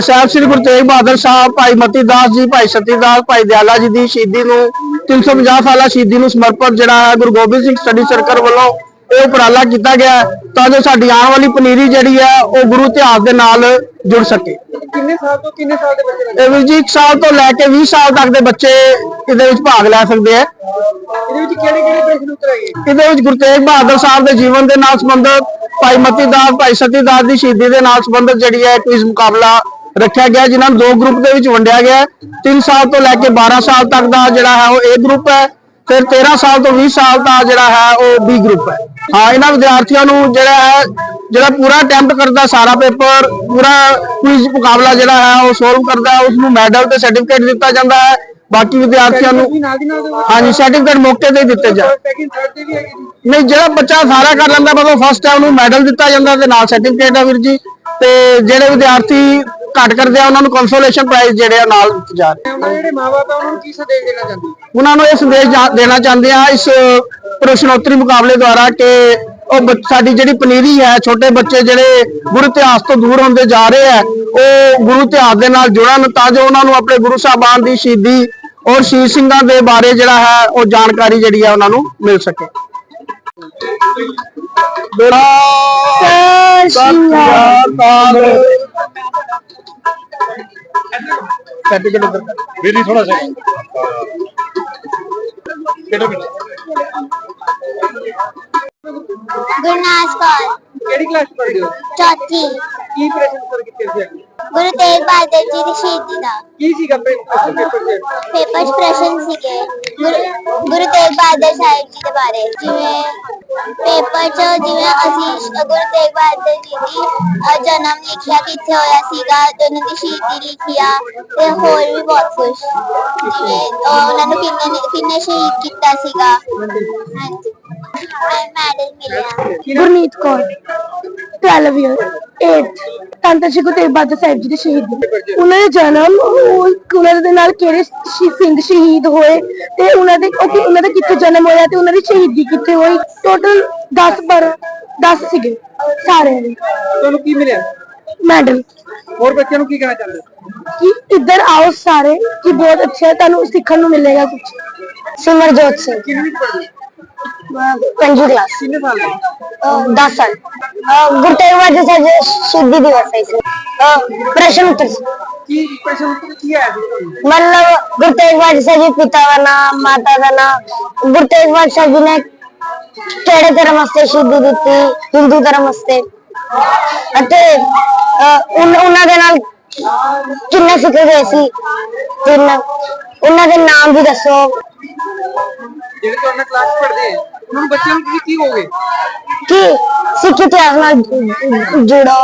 ਸਾਹਿਬ ਸ੍ਰੀ ਗੁਰੂ ਤੇਗ ਬਹਾਦਰ ਸਾਹਿਬ ਭਾਈ ਮਤੀ ਦਾਸ ਜੀ ਭਾਈ ਸਤੀ ਦਾਸ ਭਾਈ ਦਿਆਲਾ ਜੀ ਦੀ ਸ਼ਹੀਦੀ ਨੂੰ 350 ਸਾਲਾ ਸ਼ਹੀਦੀ ਨੂੰ ਸਮਰਪਿਤ ਜਿਹੜਾ ਹੈ ਗੁਰੂ ਗੋਬਿੰਦ ਸਿੰਘ ਸਟੱਡੀ ਸਰਕਲ ਵੱਲੋਂ ਇਹ ਉਪਰਾਲਾ ਕੀਤਾ ਗਿਆ ਤਾਂ ਜੋ ਸਾਡੀ ਆਉਣ ਵਾਲੀ ਪਨੀਰੀ ਜਿਹੜੀ ਹੈ ਉਹ ਗੁਰੂ ਇਤਿਹਾਸ ਦੇ ਨਾਲ ਜੁੜ ਸਕੇ। ਕਿੰਨੇ ਸਾਲ ਤੋਂ ਕਿੰਨੇ ਸਾਲ ਦੇ ਬੱਚੇ ਲੱਗੇ ਇਹ ਵੀ ਜੀ 1 ਸਾਲ ਤੋਂ ਲੈ ਕੇ 20 ਸਾਲ ਤੱਕ ਦੇ ਬੱਚੇ ਇਹਦੇ ਵਿੱਚ ਭਾਗ ਲੈ ਸਕਦੇ ਆ ਇਹਦੇ ਵਿੱਚ ਕਿਹੜੇ ਕਿਹੜੇ ਪ੍ਰਸ਼ਨ ਉੱਤਰ ਆਏ? ਇਹਦੇ ਵਿੱਚ ਗੁਰੂ ਤੇਗ ਬਹਾਦਰ ਸਾਹਿਬ ਦੇ ਜੀਵਨ ਦੇ ਨਾਲ ਸੰਬੰਧਿਤ ਭਾਈ ਮਤੀ ਦਾਸ ਭਾਈ ਸਤੀ ਦਾਸ ਦੀ ਸ਼ਹੀਦੀ ਦੇ ਨਾਲ ਸੰਬੰਧਿਤ ਜਿਹੜੀ ਹੈ ਕੁਇਜ਼ ਮੁਕਾਬਲਾ ਰੱਖਿਆ ਗਿਆ, ਜਿਨ੍ਹਾਂ ਨੂੰ ਦੋ ਗਰੁੱਪ ਦੇ ਵਿੱਚ ਵੰਡਿਆ ਗਿਆ 3 ਸਾਲ ਤੋਂ ਲੈ ਕੇ 12 ਸਾਲ ਤੱਕ ਦਾ ਜਿਹੜਾ ਹੈ ਉਹ A ਗਰੁੱਪ ਹੈ, ਫਿਰ 13 ਸਾਲ ਤੋਂ 20 ਸਾਲ ਦਾ ਜਿਹੜਾ ਹੈ ਉਹ B ਗਰੁੱਪ ਹੈ। ਹਾਂ, ਇਹਨਾਂ ਵਿਦਿਆਰਥੀਆਂ ਨੂੰ ਜਿਹੜਾ ਹੈ, ਜਿਹੜਾ ਪੂਰਾ ਅਟੈਂਪਟ ਕਰਦਾ ਸਾਰਾ ਪੇਪਰ, ਪੂਰਾ ਕੁਇਜ਼ ਮੁਕਾਬਲਾ ਜਿਹੜਾ ਹੈ ਉਹ ਸੋਲਵ ਕਰਦਾ ਹੈ ਉਸ ਨੂੰ ਮੈਡਲ ਤੇ ਸਰਟੀਫਿਕੇਟ ਦਿੱਤਾ ਜਾਂਦਾ ਹੈ। ਬਾਕੀ ਵਿਦਿਆਰਥੀਆਂ ਨੂੰ ਵੀ ਨਾਲ ਦੀ ਨਾਲ ਦੇ ਹਾਂਜੀ ਸਰਟੀਫਿਕੇਟ ਮੌਕੇ ਤੇ ਹੀ ਦਿੱਤੇ ਜਾ ਸੈਕਿੰਡ ਥਰਡ ਤੇ ਵੀ ਹੈਗੇ ਜੀ। ਨਹੀਂ ਜਿਹੜਾ ਬੱਚਾ ਸਾਰਾ ਕਰ ਲੈਂਦਾ ਮਤਲਬ ਫਸਟ ਹੈ ਉਹਨੂੰ ਮੈਡਲ ਦਿੱਤਾ ਜਾਂਦਾ ਤੇ ਨਾਲ ਸਰਟੀਫਿਕੇਟ ਹੈ ਵੀਰ ਜੀ। ਤੇ ਜਿਹੜੇ ਵਿਦਿਆਰਥੀ ਘੱਟ ਕਰਦੇ ਆ ਉਹਨਾਂ ਨੂੰ ਕੰਸੋਲੇਸ਼ਨ ਪ੍ਰਾਈਜ਼ ਜਿਹੜੇ ਆ ਨਾਲ ਦਿੱਤੇ ਜਾ ਰਹੇ। ਉਹਨਾਂ ਦੇ ਜਿਹੜੇ ਮਾਪੇ ਆ ਉਹਨਾਂ ਨੂੰ ਕੀ ਸੰਦੇਸ਼ ਦੇਣਾ ਚਾਹੁੰਦੇ ਉਹਨਾਂ ਨੂੰ ਇਹ ਸੰਦੇਸ਼ ਜਾ- ਦੇਣਾ ਚਾਹੁੰਦੇ ਆ ਇਸ ਪ੍ਰਸ਼ਨੋਤਰੀ ਮੁਕਾਬਲੇ ਦੁਆਰਾ ਕਿ ਉਹ ਬੱਚ- ਸਾਡੀ ਜਿਹੜੀ ਪਨੀਰੀ ਹੈ ਛੋਟੇ ਬੱਚੇ ਜਿਹੜੇ ਗੁਰੂ ਇਤਿਹਾਸ ਤੋਂ ਦੂਰ ਹੁੰਦੇ ਜਾ ਰਹੇ ਆ ਉਹ ਗੁਰੂ ਇਤਿਹਾਸ ਦੇ ਨਾਲ ਜੁੜਨ ਤਾਂ ਜੋ ਉਹਨਾਂ ਨੂੰ ਆਪਣੇ ਗੁਰੂ ਸਾਹਿਬਾਨ ਦੀ ਸ਼ਹੀਦੀ ਔਰ ਸ਼ਹੀਦ ਸਿੰਘਾਂ ਦੇ ਬਾਰੇ ਜਿਹੜਾ ਹੈ ਉਹ ਜਾਣਕਾਰੀ ਜਿਹੜੀ ਹੈ ਉਹਨਾਂ ਨੂੰ ਮਿਲ ਸਕੇ। ਵੀਰੀ ਥੋੜਾ ਸਾ ਕਿਹੜਾ ਮਿੰਟ ਗੁਰਨਾਸ ਕੌਰ ਕਿਹੜੀ ਕਲਾਸ ਪੜ੍ਹਦੇ ਹੋ? ਚੌਥੀ ਕੀ ਪ੍ਰਸ਼ਨ ਉੱਤਰ ਕੀਤੇ ਸੀ? ਗੁਰੂ ਤੇਗ ਬਹਾਦਰ ਜੀ ਦੀ ਸ਼ਹੀਦੀ ਦਾ ਕੀ ਸੀਗਾ ਪ੍ਰਸ਼ਨ ਪੇਪਰ ਚ ਪੇਪਰ 'ਚ ਪ੍ਰਸ਼ਨ ਸੀਗੇ ਗੁਰੂ ਗੁਰੂ ਤੇਗ ਬਹਾਦਰ ਸਾਹਿਬ ਜੀ ਦੇ ਬਾਰੇ ਜਿਵੇਂ ਪੇਪਰ 'ਚ ਜਿਵੇਂ ਅਸੀਂ ਸ਼- ਗੁਰੂ ਤੇਗ ਬਹਾਦਰ ਜੀ ਦੀ ਅ, ਜਨਮ ਲਿਖਿਆ ਕਿੱਥੇ ਹੋਇਆ ਸੀਗਾ ਤੇ ਉਹਨਾਂ ਦੀ ਸ਼ਹੀਦੀ ਲਿਖੀ ਆ ਤੇ ਹੋਰ ਵੀ ਬਹੁਤ ਕੁਝ ਜਿਵੇਂ ਅ, ਉਹਨਾਂ ਨੂੰ ਕਿੰਨੇ ਨੇ- ਕਿੰਨੇ ਸ਼ਹੀਦ ਕੀਤਾ ਸੀਗਾ ਹਾਂਜੀ ਮੈਡਲ ਮਿਲਿਆ ਗੁਰਮੀਤ ਕੌਰ 12 ਇਅਰ 8 ਤੰਤ ਸ਼੍ਰੀ ਗੁਰੂ ਤੇਗ ਬਹਾਦਰ ਸਾਹਿਬ ਜੀ ਦੇ ਸ਼ਹੀਦ ਉਹਨਾਂ ਦੇ ਜਨਮ ਉਹ- ਉਹਨਾਂ ਦੇ ਨਾਲ ਕਿਹੜੇ ਸ਼ਹੀ- ਸਿੰਘ ਸ਼ਹੀਦ ਹੋਏ ਤੇ ਉਹਨਾਂ ਦੇ ਉਹ ਕਿ- ਉਹਨਾਂ ਦਾ ਕਿੱਥੇ ਜਨਮ ਹੋਇਆ ਤੇ ਉਹਨਾਂ ਦੀ ਸ਼ਹੀਦੀ ਕਿੱਥੇ ਹੋਈ? ਟੋਟਲ 10 12 10 ਸੀਗੇ ਸਾਰਿਆਂ ਦੇ। ਤੁਹਾਨੂੰ ਕੀ ਮਿਲਿਆ? ਮੈਡਲ। ਹੋਰ ਬੱਚਿਆਂ ਨੂੰ ਕੀ ਕਹਿਣਾ ਚਾਹੁੰਦੇ ਹੋ? ਕਿ ਇੱਧਰ ਆਓ ਸਾਰੇ ਕਿ ਬਹੁਤ ਅੱਛਾ ਹੈ ਤੁਹਾਨੂੰ ਸਿੱਖਣ ਨੂੰ ਮਿਲੇਗਾ ਕੁਝ ਸਿਮਰਜੋਤ ਸਿੰਘ। ਕਿੰਨੀ ਪੜ੍ਹਦੇ ਪੰਜੀ ਕਲਾਸ। ਕਿੰਨੇ ਸਾਲ ਦੇ? 10 ਸਾਲ। ਗੁਰੂ ਤੇਗ ਬਹਾਦਰ ਸਾਹਿਬ ਜੀ ਸ਼ਹੀਦੀ ਦਿਵਸ ਹੈ ਇਸ ਪ੍ਰਸ਼ਨ ਉੱਤਰ ਸੀ ਕੀ ਪ੍ਰਸ਼ਨ ਉੱਤਰ ਕੀ ਆਇਆ ਸੀ ਤੁਹਾਨੂੰ मतलब गुरु तेग बहादुर साहब जी पिता का नाम माता का नाम गुरु तेग बहादुर साहब जी ने ਕਿਹੜੇ ਧਰਮ ਵਾਸਤੇ ਸ਼ਹੀਦੀ ਦਿੱਤੀ ਹਿੰਦੂ ਧਰਮ ਵਾਸਤੇ ਅਤੇ ਅਹ, ਉਨ- ਉਹਨਾਂ ਦੇ ਨਾਲ ਕਿੰਨੇ ਸਿੱਖ ਗਏ ਸੀ ਤਿੰਨ ਉਹਨਾਂ ਦੇ ਨਾਮ ਵੀ ਦੱਸੋ ਜਿਹੜੇ ਤੁਹਾਡੇ ਕਲਾਸ ਪੜ੍ਹਦੇ ਆ ਉਹਨਾਂ ਨੂੰ ਬੱਚਿਆਂ ਨੂੰ ਕੀ ਕੀ ਹੋਗੇ ਕਿ ਸਿੱਖ ਇਤਿਹਾਸ ਨਾਲ ਜੁੜੋ